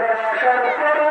ময়দানে আসার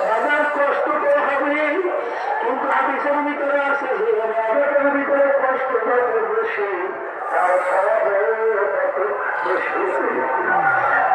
বাবার কষ্ট তো হবে কিন্তু হাদিসের ভিতরে আছে যে বাবার ভিতরে কষ্ট যত বেশি তার স্বভাব তত বেশি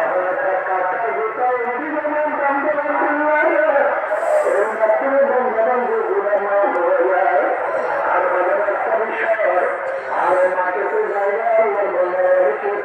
আবার একটা কাটা গোটাও অভিযোগের বন্ধ এবং ডাক্তারের বন্ধ বন্ধ গুণামা হয়ে যায় আর বাবার একটা বিষয় আর মাকে তো জায়গা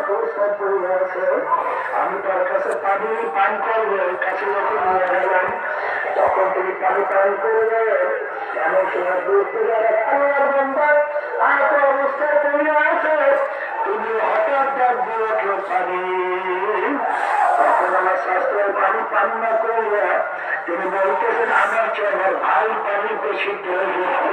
অবস্থা পড়ে আছে আমি তার কাছে পানি, পান করব কাছে যখন নিয়ে গেলাম, তখন তিনি পানি পান করে গেলেন। এমন সময় দূর থেকে আল্লাহ বন্ধার আহত অবস্থায় পড়ে আছে? তিনি হঠাৎ ডাক তিনি বলতেছেন, আমার চেয়ে ভাই পানি বেশি প্রয়োজন